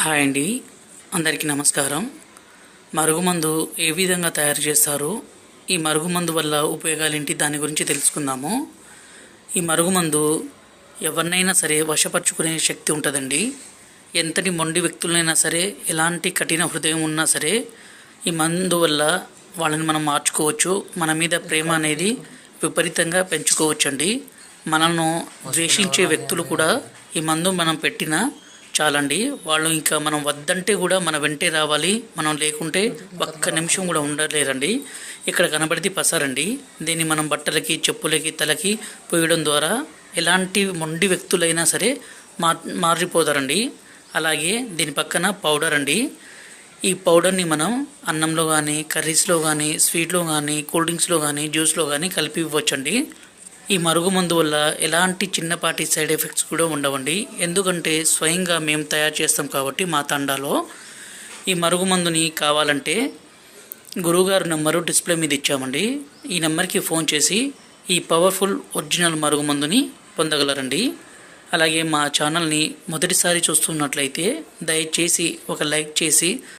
Hi అండి. అందరికీ నమస్కారం. మరుగుమందు ఏ విధంగా తయారు చేస్తారు ఈ మరుగుమందు వల్ల ఉపయోగాలు ఏంటి దాని గురించి తెలుసుకుందాము. ఈ మరుగుమందు ఎవరినైనా సరే వశపరుచుకునే శక్తి ఉంటుందండి. ఎంతటి మొండి వ్యక్తులైనా సరే ఎలాంటి కఠిన హృదయం ఉన్నా సరే ఈ మందు వల్ల వాళ్ళని మనం మార్చుకోవచ్చు. మన మీద ప్రేమ అనేది విపరీతంగా పెంచుకోవచ్చండి. మనల్ని ద్వేషించే వ్యక్తులు కూడా ఈ మందు మనం పెట్టినా చాలండి. వాళ్ళు ఇంకా మనం వద్దంటే కూడా మన వెంటే రావాలి. మనం లేకుంటే ఒక్క నిమిషం కూడా ఉండలేరండి. ఇక్కడ కనబడితే పసారండి. దీన్ని మనం బట్టలకి చెప్పులకి తలకి పోయడం ద్వారా ఎలాంటి మొండి వ్యక్తులైనా సరే మార్ మారిపోతారండి. అలాగే దీని పక్కన పౌడర్ అండి. ఈ పౌడర్ని మనం అన్నంలో కానీ కర్రీస్లో కానీ స్వీట్లో కానీ కూల్ డ్రింక్స్లో కానీ జ్యూస్లో కానీ కలిపి ఇవ్వచ్చండి. ఈ మరుగుమందు వల్ల ఎలాంటి చిన్నపాటి సైడ్ ఎఫెక్ట్స్ కూడా ఉండవండి. ఎందుకంటే స్వయంగా మేము తయారు చేస్తాం కాబట్టి మా తండాలో ఈ మరుగుమందుని కావాలంటే గురువుగారు నెంబరు డిస్ప్లే మీద ఇచ్చామండి. ఈ నెంబర్కి ఫోన్ చేసి ఈ పవర్ఫుల్ ఒరిజినల్ మరుగుమందుని పొందగలరండి. అలాగే మా ఛానల్ని మొదటిసారి చూస్తున్నట్లయితే దయచేసి ఒక లైక్ చేసి